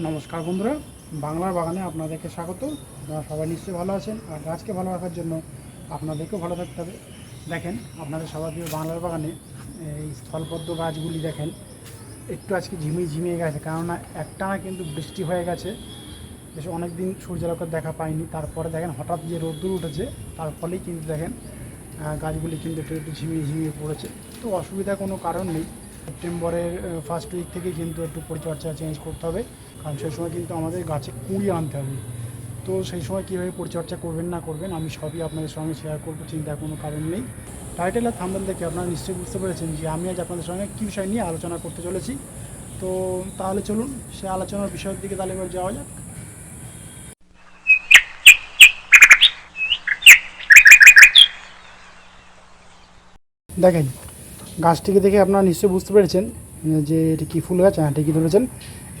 নমস্কার বন্ধুরা, বাংলার বাগানে আপনাদেরকে স্বাগত। আপনারা সবাই নিশ্চয়ই ভালো আছেন, আর গাছকে ভালো রাখার জন্য আপনাদেরকেও ভালো থাকতে হবে। দেখেন, আপনাদের সবার প্রিয় বাংলার বাগানে, এই স্থলপদ্ম গাছগুলি দেখেন, একটু আজকে ঝিমিয়ে ঝিমিয়ে গেছে, কেননা একটানা কিন্তু বৃষ্টি হয়ে গেছে। বেশ অনেক দিন সূর্যালোকের দেখা পাইনি, তারপরে দেখেন হঠাৎ যে রোদ্দুর উঠেছে, তার ফলেই কিন্তু দেখেন গাছগুলি কিন্তু একটু একটু ঝিমিয়ে ঝিমিয়ে পড়েছে। তো অসুবিধা কোনো কারণ নেই, সেপ্টেম্বরের ফার্স্ট উইক থেকে কিন্তু একটু পরিচর্যা চেঞ্জ করতে হবে। কারণ সেই সময় কিন্তু আমাদের গাছে কুড়ি আনতে হবে। তো সেই সময় কীভাবে পরিচর্যা করবেন, না করবেন, আমি সবই আপনাদের সঙ্গে শেয়ার করব, চিন্তার কোনো কারণ নেই। টাইটেল আর থাম্বেল দেখে আপনারা নিশ্চয়ই বুঝতে পেরেছেন যে আমি আজ আপনাদের সঙ্গে কী বিষয় নিয়ে আলোচনা করতে চলেছি। তো তাহলে চলুন, সে আলোচনার বিষয়ের দিকে তাহলে এবার যাওয়া যাক। দেখেন, গাছটিকে দেখে আপনারা নিশ্চয়ই বুঝতে পেরেছেন যে এটি কী ফুল গাছ হ্যাঁ ঠিকই ধরেছেন।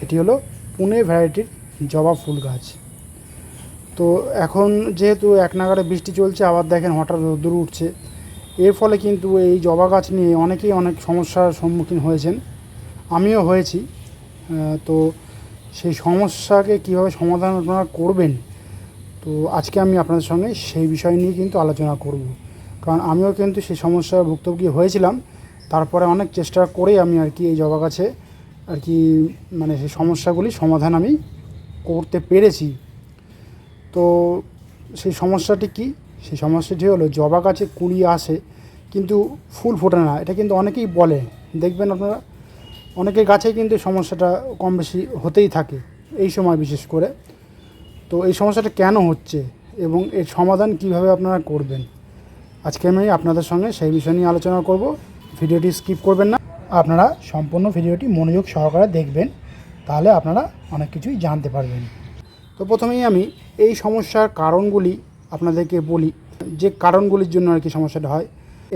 এটি হলো পুনে ভ্যারাইটির জবা ফুল গাছ। তো এখন যেহেতু এক নাগারে বৃষ্টি চলছে, আবার দেখেন হঠাৎ রোদ্দুর উঠছে। এর ফলে কিন্তু এই জবা গাছ নিয়ে অনেকেই অনেক সমস্যার সম্মুখীন হয়েছেন। আমিও হয়েছি। তো সেই সমস্যাকে কীভাবে সমাধান আপনারা করবেন, তো আজকে আমি আপনাদের সঙ্গে সেই বিষয় নিয়ে কিন্তু আলোচনা করব। কারণ আমিও কিন্তু সেই সমস্যার ভুক্তভোগী হয়েছিলাম। তারপরে অনেক চেষ্টা করে আমি আর কি এই জবা গাছে আর কি মানে সেই সমস্যাগুলি সমাধান আমি করতে পেরেছি। তো সেই সমস্যাটি কি? সেই সমস্যাটি হলো, জবা গাছে কুড়ি আসে, কিন্তু ফুল ফোটে না। এটা কিন্তু অনেকেই বলে। দেখবেন আপনারা, অনেকের গাছে কিন্তু সমস্যাটা কম বেশি হতেই থাকে, এই সময় বিশেষ করে। তো এই সমস্যাটা কেন হচ্ছে এবং এর সমাধান কীভাবে আপনারা করবেন? আজকে আমি আপনাদের সঙ্গে সেই বিষয় নিয়ে আলোচনা করব। ভিডিওটি স্কিপ করবেন না। আপনারা সম্পূর্ণ ভিডিওটি মনোযোগ সহকারে দেখবেন, তাহলে আপনারা অনেক কিছুই জানতে পারবেন। তো প্রথমেই আমি এই সমস্যার কারণগুলি আপনাদেরকে বলি। যে কারণগুলির জন্য আর কি সমস্যাটা হয়,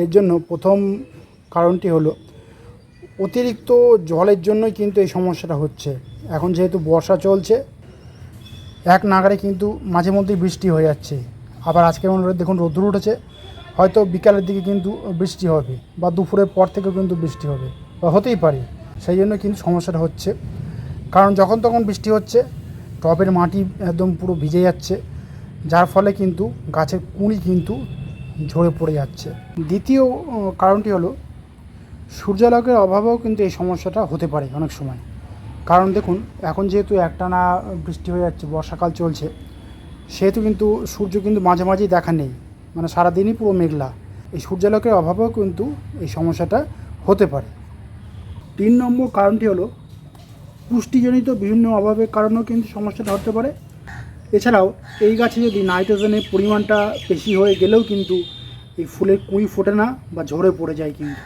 এর জন্য প্রথম কারণটি হলো, অতিরিক্ত জলের জন্যই কিন্তু এই সমস্যাটা হচ্ছে। এখন যেহেতু বর্ষা চলছে, এক নাগারে কিন্তু মাঝে মধ্যেই বৃষ্টি হয়ে যাচ্ছে। আবার আজকে মনে দেখুন রোদ্দুর উঠেছে, হয়তো বিকালের দিকে কিন্তু বৃষ্টি হবে, বা দুপুরের পর থেকেও কিন্তু বৃষ্টি হবে। বা হতেই পারে। সেই জন্য কিন্তু সমস্যাটা হচ্ছে। কারণ যখন তখন বৃষ্টি হচ্ছে, টবের মাটি একদম পুরো ভিজে যাচ্ছে, যার ফলে কিন্তু গাছের কুঁড়ি কিন্তু ঝরে পড়ে যাচ্ছে। দ্বিতীয় কারণটি হলো, সূর্যালোকের অভাবেও কিন্তু এই সমস্যাটা হতে পারে অনেক সময়। কারণ দেখুন, এখন যেহেতু একটানা বৃষ্টি হয়ে যাচ্ছে, বর্ষাকাল চলছে, সেহেতু কিন্তু সূর্য কিন্তু মাঝে মাঝেই দেখা নেই। মানে সারাদিনই পুরো মেঘলা। এই সূর্যালোকের অভাবেও কিন্তু এই সমস্যাটা হতে পারে। তিন নম্বর কারণটি হলো, পুষ্টিজনিত বিভিন্ন অভাবের কারণেও কিন্তু সমস্যাটা হতে পারে। এছাড়াও, এই গাছে যদি নাইট্রোজেনের পরিমাণটা বেশি হয়ে গেলেও কিন্তু এই ফুলের কুঁই ফোটে না বা ঝরে পড়ে যায় কিন্তু।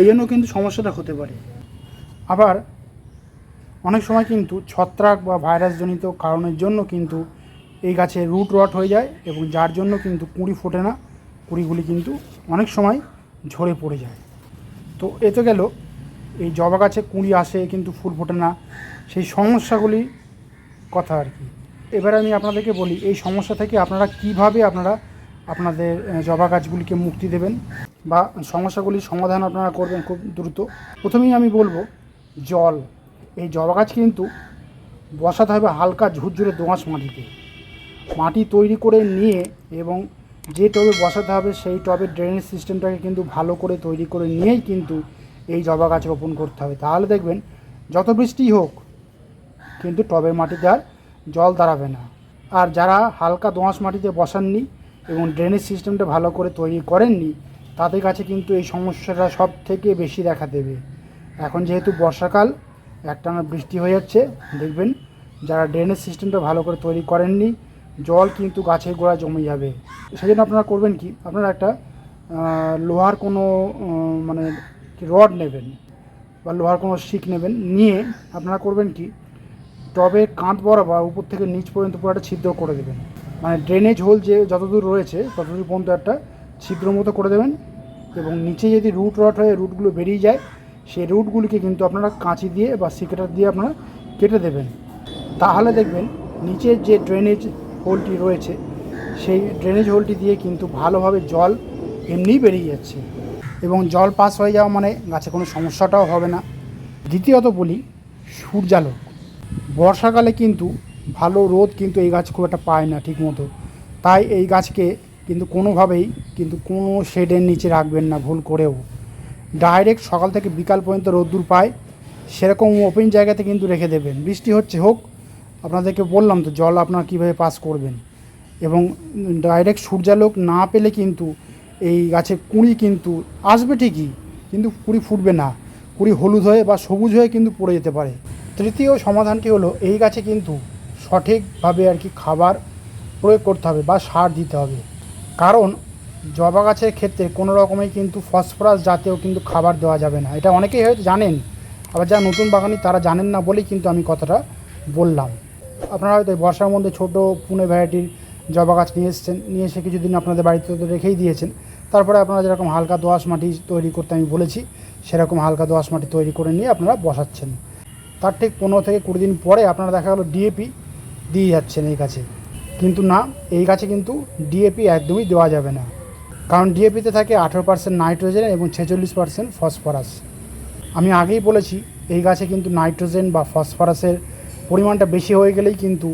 এই জন্য কিন্তু সমস্যাটা হতে পারে। আবার, অনেক সময় কিন্তু ছত্রাক বা ভাইরাসজনিত কারণের জন্য কিন্তু এই গাছে রুট রট হয়ে যায় এবং যার জন্য কিন্তু কুঁড়ি ফোটে না। কুঁড়িগুলি কিন্তু অনেক সময় ঝরে পড়ে যায়। তো এ তো গেল এই জবা গাছে কুঁড়ি আসে, কিন্তু ফুল ফোটে না। সেই সমস্যাগুলি কথা আর কি। এবার আমি আপনাদেরকে বলি, এই সমস্যা থেকে আপনারা কীভাবে আপনারা আপনাদের জবা গাছগুলিকে মুক্তি দেবেন বা সমস্যাগুলির সমাধান আপনারা করবেন খুব দ্রুত। প্রথমেই আমি বলব, জল। এই জবা গাছ কিন্তু বসাতে হবে হালকা ঝুরঝুরে দোঁয়াশ মাটিতে। মাটি তৈরি করে নিয়ে এবং যে টবে বসাতে হবে, সেই টবের ড্রেনেজ সিস্টেমটাকে কিন্তু ভালো করে তৈরি করে নিয়েই কিন্তু এই জবা গাছ রোপণ করতে হবে। তাহলে দেখবেন যত বৃষ্টি হোক কিন্তু টবের মাটিতে আর জল দাঁড়াবে না। আর যারা হালকা দোঁয়াশ মাটিতে বসাননি এবং ড্রেনেজ সিস্টেমটা ভালো করে তৈরি করেননি তাদের কাছে কিন্তু এই সমস্যাটা সব থেকে বেশি দেখা দেবে। এখন যেহেতু বর্ষাকাল একটানা বৃষ্টি হয়ে যাচ্ছে দেখবেন যারা ড্রেনেজ সিস্টেমটা ভালো করে তৈরি করেননি জল কিন্তু গাছের গোড়া জমে যাবে। সেই জন্য আপনারা করবেন কি? আপনারা একটা লোহার কোনো উম, মানে রড নেবেন বা লোহার কোনো শিক নেবেন, নিয়ে আপনারা করবেন কি? টবে কাঁধ বরাবর উপর থেকে নিচ পর্যন্ত পুরো একটা ছিদ্র করে দেবেন। মানে ড্রেনেজ হোল যে যতদূর রয়েছে, ততদূর পর্যন্ত একটা ছিদ্র মতো করে দেবেন এবং নিচে যদি রুট রট হয়ে রুটগুলো বেরিয়ে যায়, সেই রুটগুলিকে কিন্তু আপনারা কাঁচি দিয়ে বা সিকেটার দিয়ে আপনারা কেটে দেবেন। তাহলে দেখবেন নিচের যে ড্রেনেজ হোলটি রয়েছে, সেই ড্রেনেজ হোলটি দিয়ে কিন্তু ভালোভাবে জল এমনিই বেরিয়ে যাচ্ছে। এবং জল পাস হয়ে যাওয়া মানে গাছে কোনো সমস্যাটাও হবে না। দ্বিতীয়ত বলি, সূর্যালোক। বর্ষাকালে কিন্তু ভালো রোদ কিন্তু এই গাছ খুব একটা পায় না ঠিক মতো তাই এই গাছকে কিন্তু কোনোভাবেই কিন্তু কোনো শেডের নিচে রাখবেন না, ভুল করেও। ডাইরেক্ট সকাল থেকে বিকাল পর্যন্ত রোদ্দুর পায়, সেরকম ওপেন জায়গাতে কিন্তু রেখে দেবেন। বৃষ্টি হচ্ছে হোক, আপনাদেরকে বললাম তো জল আপনার কীভাবে পাস করবেন। এবং ডাইরেক্ট সূর্যালোক না পেলে কিন্তু এই গাছের কুঁড়ি কিন্তু আসবে ঠিকই, কিন্তু কুঁড়ি ফুটবে না। কুঁড়ি হলুদ হয়ে বা সবুজ হয়ে কিন্তু পড়ে যেতে পারে। তৃতীয় সমাধানটি হলো, এই গাছে কিন্তু সঠিকভাবে আর কি খাবার প্রয়োগ করতে হবে বা সার দিতে হবে। কারণ জবা গাছের ক্ষেত্রে কোনো রকমেই কিন্তু ফসফরাস জাতীয় কিন্তু খাবার দেওয়া যাবে না। এটা অনেকেই হয়তো জানেন, আবার যারা নতুন বাগানি তারা জানেন না বলেই কিন্তু আমি কথাটা বললাম। আপনারা হয়তো বর্ষার মধ্যে ছোট পুনে ভ্যারাইটির জবা গাছ নিয়ে এসেছেন, নিয়ে এসে কিছুদিন আপনাদের বাড়িতে রেখেই দিয়েছেন। তারপরে আপনারা যেরকম হালকা দোআঁশ মাটি তৈরি করতে আমি বলেছি, সেরকম হালকা দোআঁশ মাটি তৈরি করে নিয়ে আপনারা বসাচ্ছেন। তার ঠিক পনেরো থেকে কুড়ি দিন পরে আপনারা দেখা গেলো ডিএপি দিয়ে যাচ্ছেন এই গাছে। কিন্তু না, এই গাছে কিন্তু ডিএপি একদমই দেওয়া যাবে না। কারণ ডিএপিতে থাকে আঠেরো পার্সেন্ট নাইট্রোজেন এবং ছেচল্লিশ পার্সেন্ট ফসফরাস। আমি আগেই বলেছি, এই গাছে কিন্তু নাইট্রোজেন বা ফসফরাসের পরিমাণটা বেশি হয়ে গেলেই কিন্তু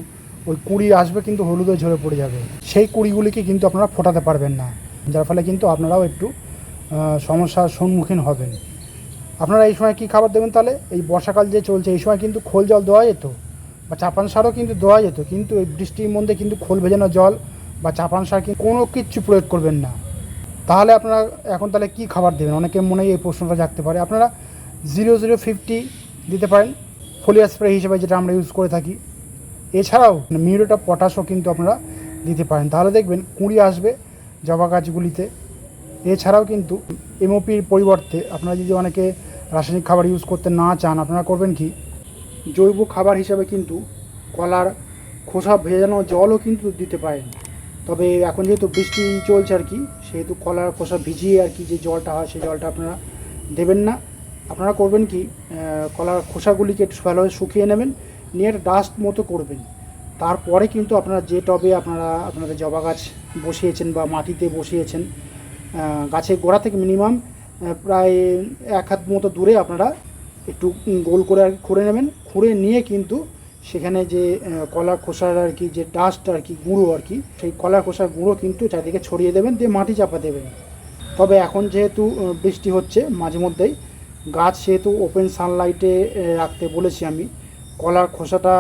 ওই কুড়ি আসবে কিন্তু হলুদে ঝরে পড়ে যাবে। সেই কুড়িগুলিকে কিন্তু আপনারা ফোটাতে পারবেন না। যার ফলে কিন্তু আপনারাও একটু সমস্যার সম্মুখীন হবেন। আপনারা এই সময় কী খাবার দেবেন তাহলে? এই বর্ষাকাল যে চলছে, এই সময় কিন্তু খোল জল দেওয়া যেত, বা চাপান সারও কিন্তু দেওয়া যেত, কিন্তু এই বৃষ্টির মধ্যে কিন্তু খোল ভেজানো জল বা চাপান সার কিন্তু কোনো কিচ্ছু প্রয়োগ করবেন না। তাহলে আপনারা এখন তাহলে কী খাবার দেবেন? অনেকের মনেই এই প্রশ্নটা জাগতে পারে। আপনারা জিরো জিরো ফিফটি দিতে পারেন, ফোলিয়া স্প্রে হিসেবে যেটা আমরা ইউজ করে থাকি। এছাড়াও মিউরেটা পটাশও কিন্তু আপনারা দিতে পারেন। তাহলে দেখবেন কুঁড়ি আসবে জবা গাছগুলিতে। এছাড়াও কিন্তু এমওপির পরিবর্তে আপনারা যদি অনেকে রাসায়নিক খাবার ইউজ করতে না চান, আপনারা করবেন কি? জৈব খাবার হিসাবে কিন্তু কলার খোসা ভেজানো জলও কিন্তু দিতে পারেন। তবে এখন যেহেতু বৃষ্টি চলছে আর কি, সেহেতু কলার খোসা ভিজিয়ে আর কি যে জলটা হয়, সেই জলটা আপনারা দেবেন না। আপনারা করবেন কি কলার খোসাগুলিকে একটু ভালোভাবে শুকিয়ে নেবেন, নিয়ে একটা ডাস্ট মতো করবেন। তারপরে কিন্তু আপনারা যে টবে আপনারা, আপনাদের জবা গাছ বসিয়েছেন বা মাটিতে বসিয়েছেন গাছের গোড়া থেকে মিনিমাম প্রায় এক হাত মতো দূরে আপনারা একটু গোল করে আর খুঁড়ে নেবেন। খুঁড়ে নিয়ে কিন্তু সেখানে যে কলার খোসার আর কি যে ডাস্ট আর কি গুঁড়ো আর কি, সেই কলার খোসার গুঁড়ো কিন্তু চারিদিকে ছড়িয়ে দেবেন, দিয়ে মাটি চাপা দেবেন। তবে এখন যেহেতু বৃষ্টি হচ্ছে মাঝে মধ্যেই, গাছ সেহেতু ওপেন সানলাইটে রাখতে বলেছি আমি। কলার খোসাটা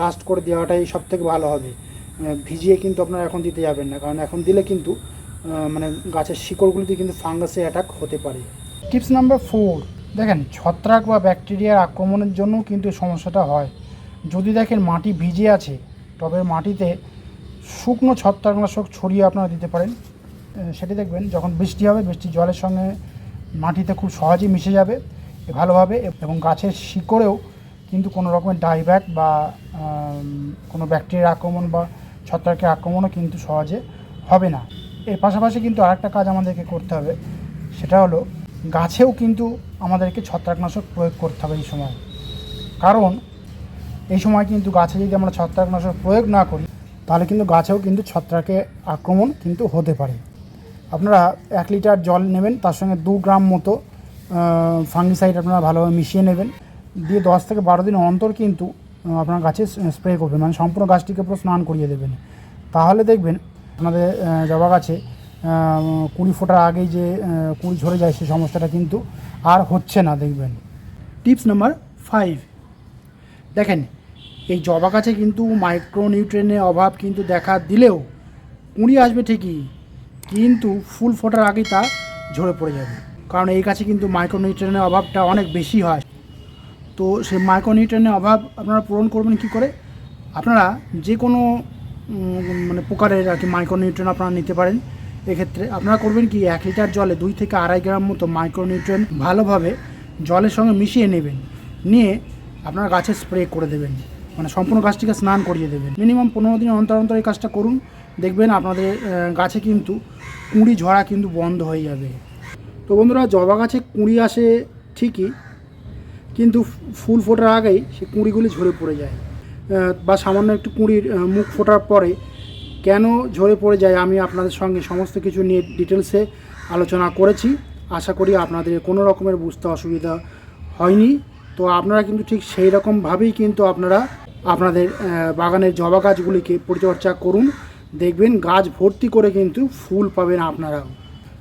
ডাস্ট করে দেওয়াটাই সব থেকে ভালো হবে। ভিজিয়ে কিন্তু আপনারা এখন দিতে যাবেন না, কারণ এখন দিলে কিন্তু মানে গাছের শিকড়গুলিতে কিন্তু ফাঙ্গাসে অ্যাটাক হতে পারে। টিপস নাম্বার ফোর, দেখেন, ছত্রাক বা ব্যাকটেরিয়ার আক্রমণের জন্য কিন্তু সমস্যাটা হয়। যদি দেখেন মাটি ভিজে আছে টবের মাটিতে শুকনো ছত্রাকনাশক ছড়িয়ে আপনারা দিতে পারেন। সেটি দেখবেন, যখন বৃষ্টি হবে, বৃষ্টির জলের সঙ্গে মাটিতে খুব সহজেই মিশে যাবে, ভালোভাবে, এবং গাছের শিকড়েও কিন্তু কোনো রকমের ডাইব্যাক বা কোনো ব্যাকটেরিয়ার আক্রমণ বা ছত্রাকের আক্রমণও কিন্তু সহজে হবে না। এর পাশাপাশি কিন্তু আরেকটা কাজ আমাদেরকে করতে হবে, সেটা হলো গাছেও কিন্তু আমাদেরকে ছত্রাকনাশক প্রয়োগ করতে হবে এই সময়। কারণ এই সময় কিন্তু গাছে যদি আমরা ছত্রাকনাশক প্রয়োগ না করি, তাহলে কিন্তু গাছেও কিন্তু ছত্রাকের আক্রমণ কিন্তু হতে পারে। আপনারা এক লিটার জল নেবেন, তার সঙ্গে দু গ্রাম মতো ফাঙ্গিসাইড আপনারা ভালোভাবে মিশিয়ে নেবেন। দিয়ে দশ থেকে বারো দিন অন্তর কিন্তু আপনার গাছে স্প্রে করবেন মানে সম্পূর্ণ গাছটিকে পুরো স্নান করিয়ে দেবেন। তাহলে দেখবেন আপনাদের জবা গাছে কুড়ি ফোটার আগেই যে কুড়ি ঝরে যায় সেই সমস্যাটা কিন্তু আর হচ্ছে না, দেখবেন। Tips number five. দেখেন, এই জবা গাছে কিন্তু মাইক্রোনিউট্রেনের অভাব কিন্তু দেখা দিলেও কুঁড়ি আসবে ঠিকই, কিন্তু ফুল ফোটার আগেই তা ঝরে পড়ে যাবে। কারণ এই গাছে কিন্তু মাইক্রোনিউট্রেনের অভাবটা অনেক বেশি হয়। তো সেই মাইক্রোনিউট্রেনের অভাব আপনারা পূরণ করবেন কি করে? আপনারা যে কোনো মানে প্রকারের আর কি মাইক্রোনিউট্রেন আপনারা নিতে পারেন। এক্ষেত্রে আপনারা করবেন কি, এক লিটার জলে দুই থেকে আড়াই গ্রাম মতো মাইক্রোনিউট্রেন ভালোভাবে জলের সঙ্গে মিশিয়ে নেবেন। নিয়ে আপনার গাছে স্প্রে করে দেবেন। মানে সম্পূর্ণ গাছটিকে স্নান করিয়ে দেবেন। মিনিমাম পনেরো দিন অন্তর অন্তর এই কাজটা করুন। দেখবেন আপনাদের গাছে কিন্তু কুঁড়ি ঝরা কিন্তু বন্ধ হয়ে যাবে। তো বন্ধুরা, জবা গাছে কুঁড়ি আসে ঠিকই কিন্তু ফুল ফোটার আগেই সে কুঁড়িগুলি ঝরে পড়ে যায়। বা সামান্য একটু কুঁড়ির মুখ ফোটার পরে কেন ঝরে পড়ে যায় আমি আপনাদের সঙ্গে সমস্ত কিছু নিয়ে ডিটেলসে আলোচনা করেছি। আশা করি আপনাদের কোনো রকমের বুঝতে অসুবিধা হয়নি। তো আপনারা কিন্তু ঠিক সেই রকমভাবেই কিন্তু আপনারা আপনাদের বাগানের জবা গাছগুলিকে পরিচর্যা করুন। দেখবেন গাছ ভর্তি করে কিন্তু ফুল পাবেন আপনারাও।